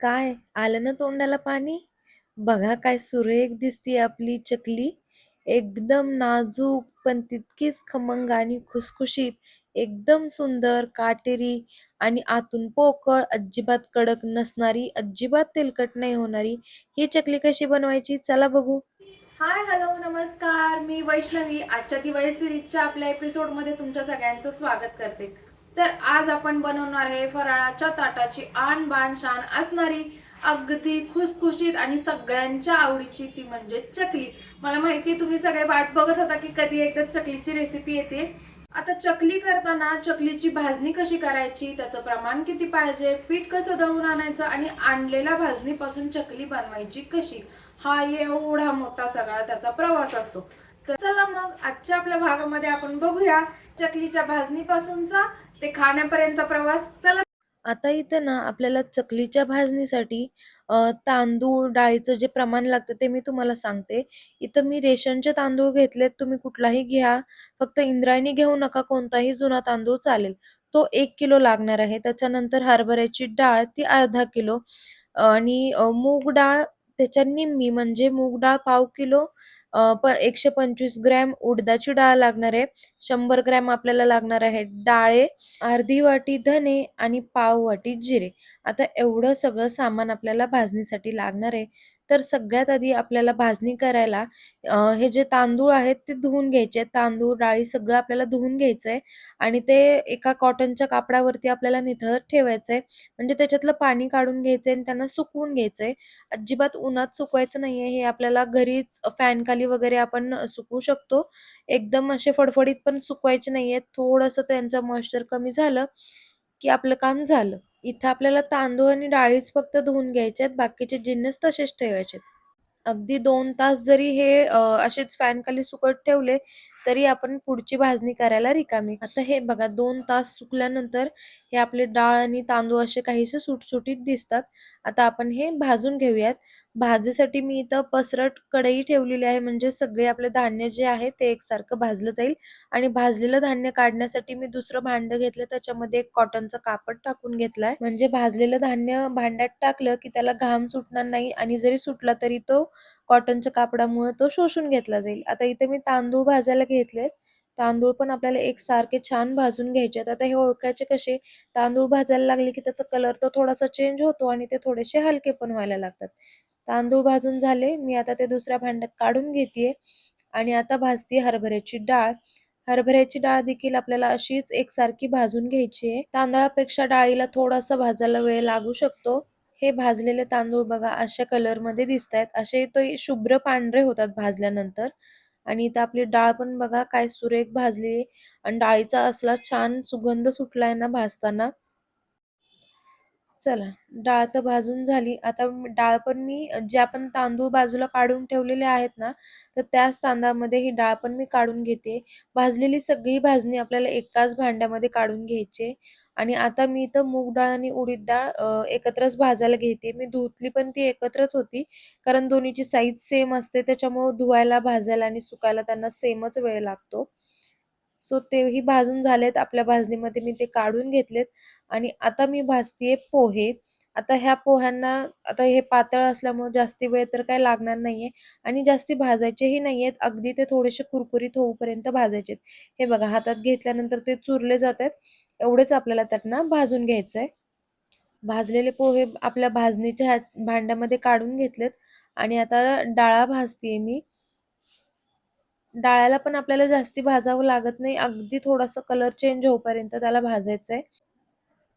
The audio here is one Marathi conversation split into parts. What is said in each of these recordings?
काय आलं ना तोंडाला पाणी? बघा काय सुरेख दिसतीये आपली चकली. एकदम नाजूक पण तितकीच खमंग आणि खुसखुशीत. एकदम सुंदर, काटेरी आणि आतून पोकळ, अजिबात कडक नसणारी, अजिबात तेलकट नाही होणारी ही चकली कशी बनवायची चला बघू. हाय हॅलो नमस्कार मी वैष्णवी आजच्या दिवाळी सिरीजच्या आपल्या एपिसोडमध्ये तुमच्या सगळ्यांचं स्वागत करते तर आज आपण बनवणार आहे फराळाच्या ताटाची आण बाण शान असणारी अगदी खुसखुशीत आणि सगळ्यांच्या आवडीची ती म्हणजे चकली. मला माहिती तुम्ही सगळे वाट बघत होता की कधी एकदा चकलीची रेसिपी येते. आता चकली करताना चकलीची भाजणी कशी करायची त्याचं प्रमाण किती पाहिजे पीठ कसं दळून आणायचं आणि आणलेल्या भाजणीपासून चकली बनवायची कशी? हा एवढा मोठा सगळा त्याचा प्रवास असतो. तर चला मग आजच्या आपल्या भागामध्ये आपण बघूया चकलीच्या भाजणीपासूनचा ते खाण्यापर्यंतचा प्रवास चला आता इथे ना आपल्याला चकलीच्या भाजणीसाठी तांदूळ डाळीचं जे प्रमाण लागतं ते मी तुम्हाला सांगते. इथं मी रेशनचे तांदूळ घेतलेत. तुम्ही कुठलाही घ्या. फक्त इंद्रायणी घेऊ नका. कोणताही जुना तांदूळ चालेल. तो एक किलो लागणार आहे. त्याच्यानंतर हरभऱ्याची डाळ ती अर्धा किलो आणि मूग डाळ त्याच्या निम्मी म्हणजे मूग डाळ पाव किलो एकशे पंचवीस ग्रॅम उडदाची डाळ लागणार आहे. शंभर ग्रॅम आपल्याला लागणार आहे डाळे, अर्धी वाटी धने आणि पाव वाटी जिरे. आता एवढं सगळं सामान आपल्याला भाजणीसाठी लागणार आहे. तर सगळ्यात आधी आपल्याला भाजणी करायला अ, हे जे तांदूळ आहेत ते धुवून घ्यायचे आहेत. तांदूळ, डाळी सगळं आपल्याला धुवून घ्यायचंय आणि ते एका कॉटनच्या कापडावरती आपल्याला निथळत ठेवायचंय. म्हणजे त्याच्यातलं पाणी काढून घ्यायचंय आणि त्यांना सुकवून घ्यायचंय. अजिबात उन्हात सुकवायचं नाहीये. हे आपल्याला घरीच फॅनखाली वगैरे आपण सुकवू शकतो. एकदम असे फडफडीत पण सुकवायचे नाहीयेत. थोडंसं त्यांचं मॉइश्चर कमी झालं, की आपलं काम झालं. इथं आपल्याला तांदूळ आणि डाळीच फक्त धुवून आहेत बाकीचे जिन्नस तसेच ठेवायचेत. अगदी दोन तास जरी हे असेच फॅनखाली सुकत ठेवले, तरी आपण पुढची भाजणी करायला रिकामी. आता हे बघा दोन तास सुकल्यानंतर हे आपले डाळ आणि तांदूळ असे काहीसे सुटसुटीत दिसतात. आता आपण हे भाजून घेऊयात. भाजीसाठी मी इथं पसरट कढई ठेवलेली आहे, म्हणजे सगळे आपले धान्य जे आहे ते एकसारखं भाजलं जाईल आणि भाजलेलं धान्य काढण्यासाठी मी दुसरं भांडं घेतलं. त्याच्यामध्ये एक कॉटनचं कापड टाकून घेतलाय. म्हणजे भाजलेलं धान्य भांड्यात टाकलं, की त्याला घाम सुटणार नाही आणि जरी सुटला तरी तो कॉटनच्या कापडामुळे तो शोषून घेतला जाईल. आता इथे मी तांदूळ भाजायला घेतलेत. तांदूळ पण आपल्याला एकसारखे छान भाजून घ्यायचे आहेत. आता हे ओळखायचे कसे? तांदूळ भाजायला लागले, की त्याचा कलर तर थोडासा चेंज होतो आणि ते थोडेसे हलके पण व्हायला लागतात. तांदूळ भाजून झाले. मी आता ते दुसऱ्या भांड्यात काढून घेते आणि आता भाजते हरभऱ्याची डाळ. हरभऱ्याची डाळ देखील आपल्याला अशीच एकसारखी भाजून घ्यायची आहे. तांदळापेक्षा डाळीला थोडासा भाजायला वेळ लागू शकतो. हे भाजलेले तांदूळ बघा अशा कलरमध्ये दिसतायत. असे ते शुभ्र पांढरे होतात भाजल्यानंतर आणि इथं आपली डाळ पण बघा काय सुरेख भाजली आणि डाळीचा असला छान सुगंध सुटलाय ना भाजताना. चला डाळ तर भाजून झाली. आता डाळ पण मी जे आपण तांदूळ बाजूला काढून ठेवलेले आहेत ना, तर त्याच तांदळामध्ये ही डाळ पण मी काढून घेते. भाजलेली सगळी भाजणी आपल्याला एकाच भांड्यामध्ये काढून घ्यायची आणि आता मी इथं मूग डाळ आणि उडीद डाळ अ, एकत्रच भाजायला घेते. मी धुतली पण ती एकत्रच होती. कारण दोन्हीची साईज सेम असते. त्याच्यामुळं धुवायला, भाजायला आणि सुकायला त्यांना सेमच वेळ लागतो. सो तेही भाजून झालेत. आपल्या भाजणीमध्ये मी ते काढून घेतलेत आणि आता मी भाजतीये पोहे. आता ह्या पोह्यांना आता हे पातळ असल्यामुळे जास्ती वेळ तर काही लागणार नाहीये आणि जास्ती भाजायचेही नाहीयेत. अगदी ते थोडेसे कुरकुरीत होऊपर्यंत भाजायचेत. हे बघा हातात घेतल्यानंतर ते चुरले जातात. एवढेच आपल्याला त्यांना भाजून घ्यायचं आहे भाजलेले पोहे आपल्या भाजणीच्या भांड्यामध्ये काढून घेतलेत आणि आता डाळा भाजतीये मी. डाळ्याला पण आपल्याला जास्ती भाजावं लागत नाही. अगदी थोडासा कलर चेंज होईपर्यंत त्याला भाजायचं आहे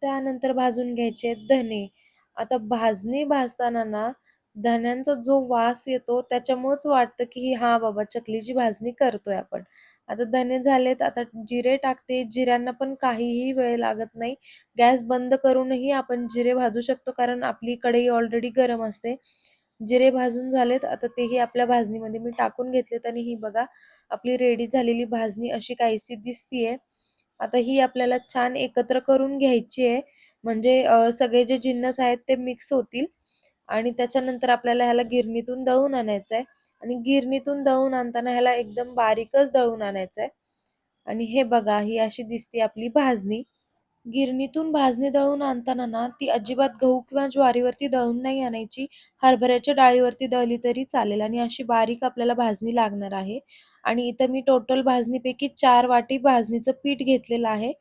त्यानंतर भाजून घ्यायचे धने. आता भाजणी भाजताना ना, धन्यांचा जो वास येतो त्याच्यामुळेच वाटतं, की हा बाबा चकलीची भाजणी करतोय आपण. आता धने झालेत, आता जिरे टाकते. जिऱ्यांना पण काहीही वेळ लागत नाही. गॅस बंद करूनही आपण जिरे भाजू शकतो, कारण आपली कढई ऑलरेडी गरम असते. जिरे भाजून झालेत, आता तेही आपल्या भाजणीमध्ये मी टाकून घेतलेत आणि ही बघा आपली रेडी झालेली भाजणी अशी काहीशी दिसतीये. आता ही आपल्याला छान एकत्र करून घ्यायची आहे. म्हणजे सगळे जे जिन्नस आहेत ते मिक्स होतील आणि त्याच्यानंतर आपल्याला ह्याला गिरणीतून दळून आणायचं आहे आणि गिरणीतून दळून आणताना ह्याला एकदम बारीकच दळून आणायचं आहे आणि हे बघा ही अशी दिसते आपली भाजणी. गिरणीतून भाजणी दळून आणताना ना ती अजिबात गहू किंवा ज्वारीवरती दळून नाही आणायची. हरभऱ्याच्या डाळीवरती दळली तरी चालेल आणि अशी बारीक आपल्याला भाजणी लागणार आहे. आणि इथं मी टोटल भाजणीपैकी चार वाटी भाजणीचं पीठ घेतलेलं आहे.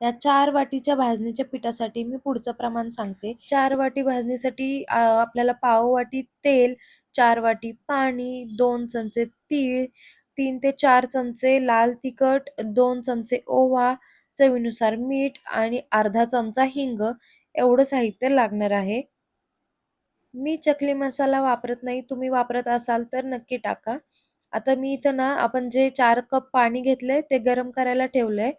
या चार वाटीच्या भाजणीच्या पिठासाठी मी पुढचं प्रमाण सांगते. चार वाटी भाजणीसाठी आपल्याला पाव वाटी तेल चार वाटी पाणी दोन चमचे तीळ तीन ते चार चमचे लाल तिखट दोन चमचे ओवा चवीनुसार मीठ आणि अर्धा चमचा हिंग एवढं साहित्य लागणार आहे. मी चकली मसाला वापरत नाही तुम्ही वापरत असाल तर नक्की टाका. आता मी इथं ना आपण जे चार कप पाणी घेतलंय ते गरम करायला ठेवलंय.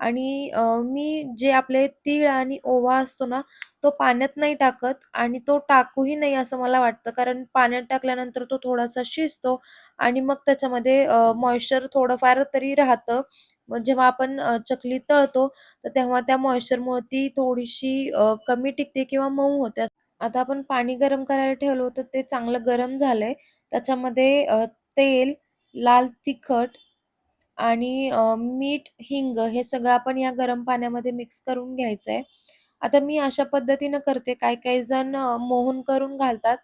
आणि अ, मी जे आपले तीळ आणि ओवा असतो ना तो पाण्यात नाही टाकत आणि तो टाकूही नाही असं मला वाटतं. कारण पाण्यात टाकल्यानंतर तो थोडासा शिजतो आणि मग त्याच्यामध्ये मॉइश्चर थोडंफार तरी राहतं. मग जेव्हा आपण अ, चकली तळतो तर तेव्हा त्या मॉइश्चरमुळे ती थोडीशी अ, कमी टिकते किंवा मऊ होते. आता आपण पाणी गरम करायला ठेवलं होतं ते चांगलं गरम झालंय. त्याच्यामध्ये अ, तेल लाल तिखट आणि अ, मीठ हिंग हे सगळं आपण या गरम पाण्यामध्ये मिक्स करून घ्यायचंय. आता मी अशा पद्धतीनं करते. काही काही जण अ, मोहन करून घालतात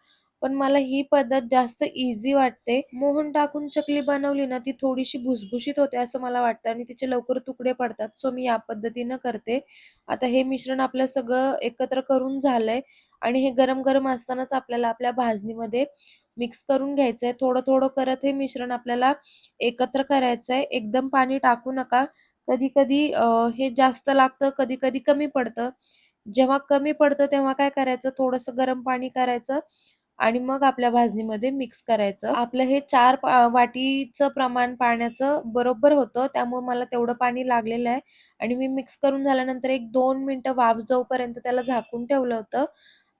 पण मला ही पद्धत जास्त इझी वाटते. मोहन टाकून चकली बनवली ना ती थोडीशी भुसभुशीत होते असं मला वाटतं आणि तिचे लवकर तुकडे पडतात. सो मी या पद्धतीनं करते. आता हे मिश्रण आपलं सगळं एकत्र करून झालंय आणि हे गरम गरम असतानाच आपल्याला आपल्या भाजणीमध्ये मिक्स करून घ्यायचंय. थोडं थोडं करत हे मिश्रण आपल्याला एकत्र करायचंय. एकदम पाणी टाकू नका. कधी कधी हे जास्त लागतं कधी कधी कमी पडतं. जेव्हा कमी पडतं तेव्हा काय करायचं? थोडंसं गरम पाणी करायचं आणि मग आपल्या भाजणीमध्ये मिक्स करायचं. आपलं हे चार वाटीचं प्रमाण पाण्याचं बरोबर होतं. त्यामुळे मला तेवढं पाणी लागलेलं आहे. आणि मी मिक्स करून झाल्यानंतर एक दोन मिनटं वाफ जाऊपर्यंत त्याला झाकून ठेवलं होतं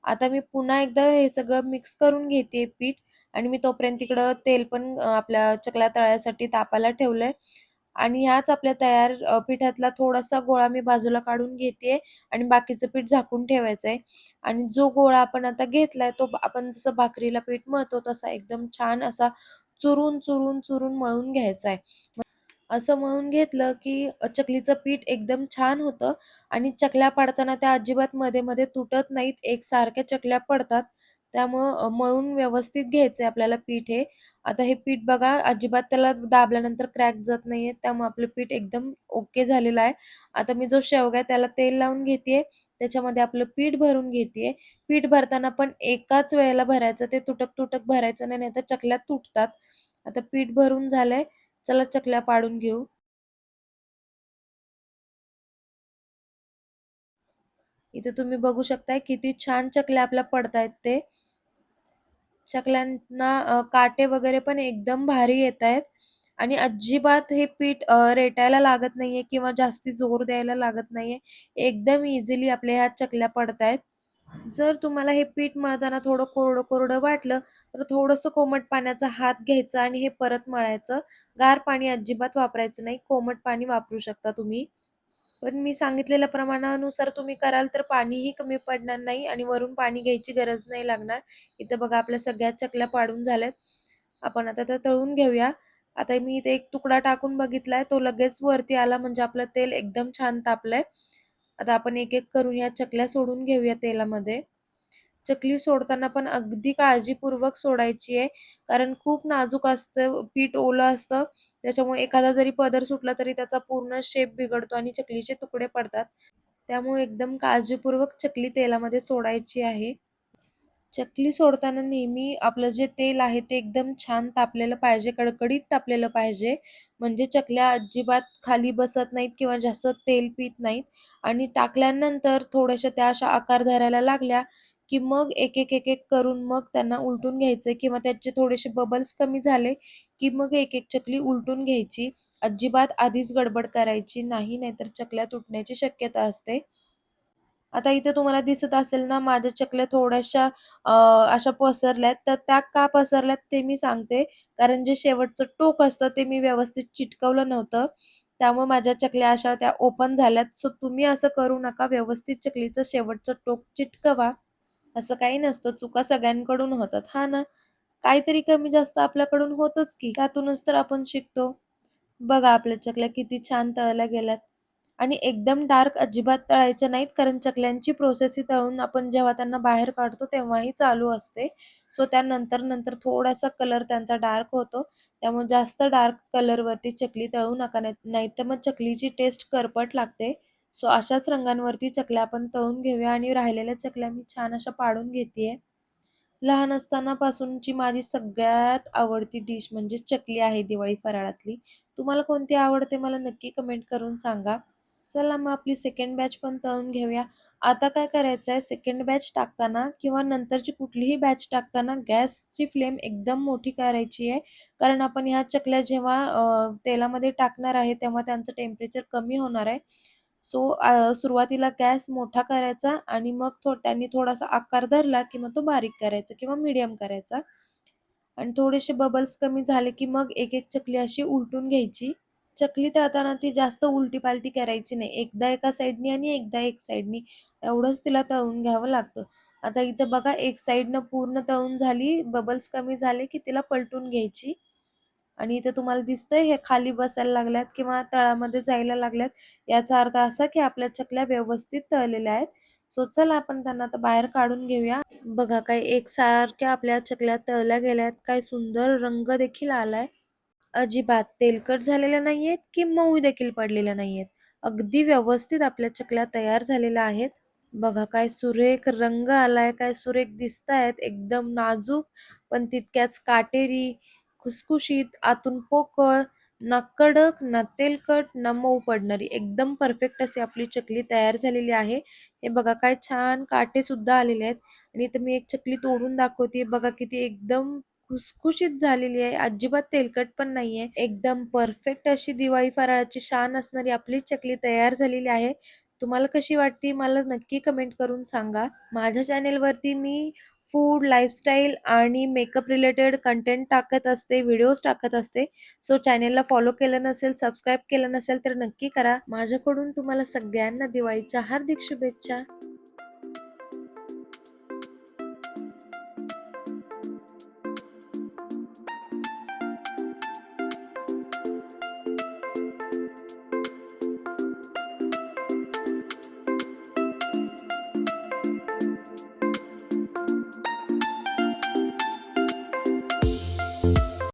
आता मी पुन्हा एकदा हे सगळं मिक्स करून घेते पीठ आणि मी तोपर्यंत तिकडं तेल पण आपल्या चकल्या तळ्यासाठी तापायला ठेवलंय. आणि याच आपल्या तयार पिठातला थोडासा गोळा मी बाजूला काढून घेते आणि बाकीचं पीठ झाकून ठेवायचंय. आणि जो गोळा आपण आता घेतलाय तो आपण जसं भाकरीला पीठ मळतो तसा एकदम छान असा चुरून चुरून चुरून मळून घ्यायचा आहे असं मळून घेतलं की चकलीचं पीठ एकदम छान होतं आणि चकल्या पाडताना त्या अजिबात मध्ये मध्ये तुटत नाहीत. एकसारख्या चकल्या पडतात. त्यामुळं मळून व्यवस्थित घ्यायचंय आपल्याला पीठ हे. आता हे पीठ बघा अजिबात त्याला दाबल्यानंतर क्रॅक जात नाहीये. त्यामुळे आपलं पीठ एकदम ओके झालेलं आहे. आता मी जो शेवगा आहे त्याला तेल लावून घेतेय. त्याच्यामध्ये आपलं पीठ भरून घेतेय. पीठ भरताना पण एकाच वेळेला भरायचं. ते तुटक तुटक भरायचं नाही नाहीतर चकल्या तुटतात. आता पीठ भरून झालंय. चला चकल्या पाडून घेऊ. इथे तुम्ही बघू शकताय किती छान चकल्या आपल्या पडतायत ते. चकल्यांना काटे वगैरे पण एकदम भारी येत आहेत आणि अजिबात हे पीठ रेटायला लागत नाहीये किंवा जास्ती जोर द्यायला लागत नाहीये. एकदम इझिली आपल्या ह्या चकल्या पडतायत. जर तुम्हाला हे पीठ मळताना थोडं कोरडं कोरडं वाटलं तर थोडंसं कोमट पाण्याचा हात घ्यायचा आणि हे परत मळायचं. गार पाणी अजिबात वापरायचं नाही कोमट पाणी वापरू शकता तुम्ही. पण मी सांगितलेल्या प्रमाणानुसार तुम्ही कराल तर पाणीही कमी पडणार नाही आणि वरून पाणी घ्यायची गरज नाही लागणार. इथं बघा आपल्या सगळ्या चकल्या पाडून झाल्यात. आपण आता त्या तळून घेऊया. आता मी इथे एक तुकडा टाकून बघितलाय. तो लगेच वरती आला म्हणजे आपलं तेल एकदम छान तापलंय. आता आपण एक एक करून या चकल्या सोडून घेऊया तेलामध्ये. चकली सोडताना पण अगदी काळजीपूर्वक सोडायची आहे कारण खूप नाजूक असतं पीठ ओलं असतं. त्याच्यामुळे एखादा जरी पदर सुटला तरी त्याचा पूर्ण शेप बिघडतो आणि चकलीचे तुकडे पडतात. त्यामुळे एकदम काळजीपूर्वक चकली तेलामध्ये सोडायची आहे. चकली सोडताना नेहमी आपलं जे तेल आहे ते एकदम छान तापलेलं पाहिजे कडकडीत तापलेलं पाहिजे. म्हणजे चकल्या अजिबात खाली बसत नाहीत किंवा जास्त तेल पित नाहीत. आणि टाकल्यानंतर थोड्याशा त्या अशा आकार धरायला लागल्या की मग एक एक एक एक करून मग त्यांना उलटून घ्यायचे किंवा त्याचे थोडेसे बबल्स कमी झाले की मग एक एक चकली उलटून घ्यायची. अजिबात आधीच गडबड करायची नाही नाहीतर चकल्या तुटण्याची शक्यता असते. आता इथे तुम्हाला दिसत असेल ना माझ्या चकल्या थोड्याशा अशा पसरल्यात. तर त्या का पसरल्यात ते मी सांगते. कारण जे शेवटचं टोक असतं ते मी व्यवस्थित चिटकवलं नव्हतं. त्यामुळे माझ्या चकल्या अशा त्या ओपन झाल्यात. सो तुम्ही असं करू नका. व्यवस्थित चकलीचं शेवटचं टोक चिटकवा. असं काही नसतं. चुका सगळ्यांकडून होतात. हा ना? काहीतरी कमी जास्त आपल्याकडून होतच की. त्यातूनच तर आपण शिकतो. बघा आपल्या चकल्या किती छान तळल्या गेल्यात. आणि एकदम डार्क अजिबात तळायच्या नाहीत कारण चकल्यांची प्रोसेस ही तळून आपण जेव्हा त्यांना बाहेर काढतो तेव्हाही चालू असते. सो त्यानंतर नंतर थोडासा कलर त्यांचा डार्क होतो. त्यामुळे जास्त डार्क कलरवरती चकली तळू नका नाही नाहीतर मग चकलीची टेस्ट करपट लागते. सो अशाच रंगांवरती चकल्या आपण तळून घेऊया आणि राहिलेल्या चकल्या मी छान अशा पाडून घेते लहान असतानापासूनची माझी सगळ्यात आवडती डिश म्हणजे चकली आहे दिवाळी फराळातली. तुम्हाला कोणती आवडते? मला नक्की कमेंट करून सांगा. चला मग आपली सेकंड बॅच पण तळून घेऊया. आता काय करायचं आहे सेकंड बॅच टाकताना किंवा नंतरची कुठलीही बॅच टाकताना गॅसची फ्लेम एकदम मोठी करायची आहे. कारण आपण ह्या चकल्या जेव्हा तेलामध्ये टाकणार आहे तेव्हा त्यांचं टेम्परेचर कमी होणार आहे. सो सुरुवातीला गॅस मोठा करायचा आणि मग थो त्यांनी थोडासा आकार धरला की मग तो बारीक करायचा किंवा मीडियम करायचा. आणि थोडेसे बबल्स कमी झाले की मग एक एक चकली अशी उलटून घ्यायची. चकली तळताना ती जास्त उलटी पालटी करायची नाही. एकदा एका साईडनी आणि एकदा एक साईडनी एवढंच तिला तळून घ्यावं लागतं. आता इथं बघा एक साईडनं पूर्ण तळून झाली बबल्स कमी झाले की तिला पलटून घ्यायची. आणि इथं तुम्हाला दिसतंय हे खाली बसायला लागल्यात किंवा तळामध्ये जायला लागल्यात. याचा अर्थ असा की आपल्या चकल्या व्यवस्थित तळलेल्या आहेत. सो चला आपण त्यांना आता बाहेर काढून घेऊया. बघा काय एकसारख्या आपल्या चकल्या तळल्या गेल्यात. काय सुंदर रंग देखील आलाय. अजिबात तेलकट झालेल्या नाहीयेत की मऊ देखील पडलेल्या नाहीयेत? अगदी व्यवस्थित आपल्या चकल्या तयार झालेल्या आहेत. बघा काय सुरेख रंग आलाय काय सुरेख दिसतायत. एकदम नाजूक पण तितक्याच काटेरी खुसखुशीत आतून पोकळ ना कडक ना तेलकट ना मऊ पडणारी. एकदम परफेक्ट अशी आपली चकली तयार झालेली आहे. हे बघा काय छान काटे सुद्धा आलेले आहेत. आणि इथं मी एक चकली तोडून दाखवते बघा किती एकदम खुसखुशीत झालेली आहे. अजिबात तेलकट पण नाहीये. एकदम परफेक्ट अशी दिवाळी फराळाची शान असणारी आपली चकली तयार झालेली आहे. तुम्हाला कशी वाटते मला नक्की कमेंट करून सांगा. माझ्या चॅनेलवरती मी फूड लाईफस्टाईल आणि मेकअप रिलेटेड कंटेंट टाकत असते व्हिडिओज टाकत असते. सो चॅनेलला फॉलो केलं नसेल सबस्क्राईब केलं नसेल तर नक्की करा. माझ्याकडून तुम्हाला सगळ्यांना दिवाळीच्या हार्दिक शुभेच्छा.